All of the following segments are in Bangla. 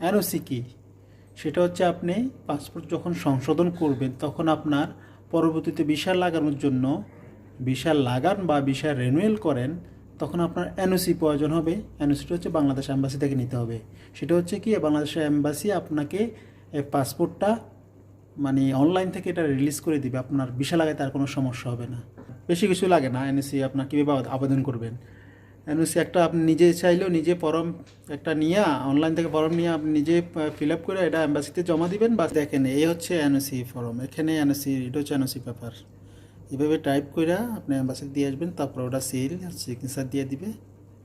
এনওসি কি সেটা হচ্ছে আপনি পাসপোর্ট যখন সংশোধন করবেন, তখন আপনার পরবর্তীতে ভিসা লাগানোর জন্য, ভিসা লাগান বা ভিসা রেনুয়েল করেন, তখন আপনার এনওসি প্রয়োজন হবে। এনওসিটা হচ্ছে বাংলাদেশ অ্যাম্বাসি থেকে নিতে হবে। সেটা হচ্ছে কি বাংলাদেশের অ্যাম্বাসি আপনাকে পাসপোর্টটা মানে অনলাইন থেকে এটা রিলিজ করে দিবে। আপনার ভিসা লাগাতে আর কোনো সমস্যা হবে না। বেশি কিছু লাগে না। এনওসি আপনার কীভাবে আবেদন করবেন? এনওসি একটা আপনি নিজে চাইলেও নিজে ফর্ম একটা নিয়ে অনলাইন থেকে ফর্ম নিয়ে আপনি নিজে ফিল আপ করে এটা অ্যাম্বাসিতে জমা দিবেন বা দেখেন, এই হচ্ছে এনওসি ফর্ম, এখানে এনওসি, এটা হচ্ছে এনওসি পেপার এভাবে টাইপ করে আপনি অ্যাম্বাসিতে দিয়ে আসবেন, তারপর ওটা সিল সিগনেচার দিয়ে দিবে,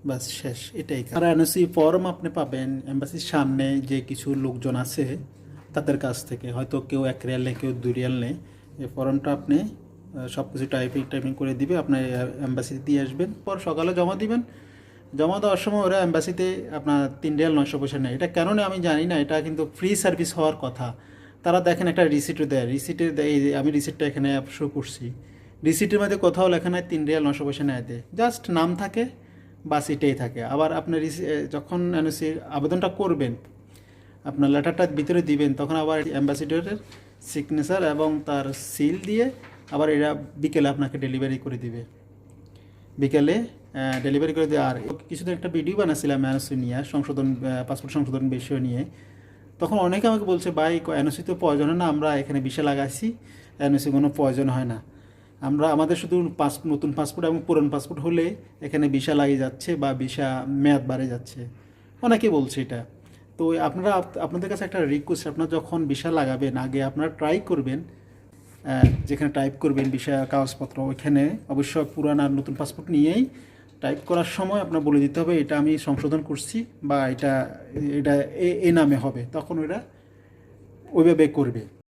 বাস শেষ, এটাই। আর এনওসি ফর্ম আপনি পাবেন এম্বাসির সামনে যে কিছু লোকজন আছে, তাদের কাছ থেকে, হয়তো কেউ এক রিয়াল নেই, কেউ দু রিয়াল নেই, এই ফর্মটা আপনি সব কিছু টাইপিং টাইপিং করে দিবে আপনি অ্যাম্বাসিতে দিয়ে আসবেন। পর সকালে জমা দিবেন। জমা দেওয়ার সময় ওরা অ্যাম্বাসিতে আপনার তিন রিয়াল নয়শো পয়সা নেয়। এটা কেন আমি জানি না এটা কিন্তু ফ্রি সার্ভিস হওয়ার কথা। তারা দেখেন একটা রিসিটও দেয়। রিসিটে দেয় আমি রিসিটটা এখানে শো করছি। রিসিটের মধ্যে কোথাও লেখা নাই তিন রিয়াল নশো পয়সা নেয় দেয়। জাস্ট নাম থাকে বাস এটাই থাকে। আবার আপনি রিসি- এ, যখন এনওসি আবেদনটা করবেন আপনার লেটারটা ভিতরে দিবেন তখন আবার অ্যাম্বাসিডরের সিগনেচার এবং তার সিল দিয়ে আবার এরা বিকেলে আপনাকে ডেলিভারি করে দিবে। বিকেলে ডেলিভারি করে দিয়ে আর কিছুদিন একটা ভিডিও বানাচ্ছিলাম এনওসি নিয়ে, সংশোধন পাসপোর্ট সংশোধন বিষয় নিয়ে। তখন অনেকে আমাকে বলছে, ভাই এনওসি তো প্রয়োজন হয় না, আমরা এখানে বিষয় লাগাইছি, এনওসি কোনো প্রয়োজন হয় না। আমরা, আমাদের শুধু পাস, নতুন পাসপোর্ট এবং পুরনো পাসপোর্ট হলে এখানে ভিসা লাগিয়ে যাচ্ছে বা ভিসা মেয়াদ বাড়ে যাচ্ছে। অনেকে বলছে এটা। তো আপনারা, আপনাদের কাছে একটা রিকোয়েস্ট আপনারা যখন ভিসা লাগাবেন, আগে আপনারা ট্রাই করবেন যেখানে টাইপ করবেন বিষয়, কাগজপত্র, ওইখানে অবশ্যই পুরান আর নতুন পাসপোর্ট নিয়েই টাইপ করার সময় আপনার বলে দিতে হবে, এটা আমি সংশোধন করছি বা এটা এটা এ- এ নামে হবে। তখন ওরা ওইভাবে করবে।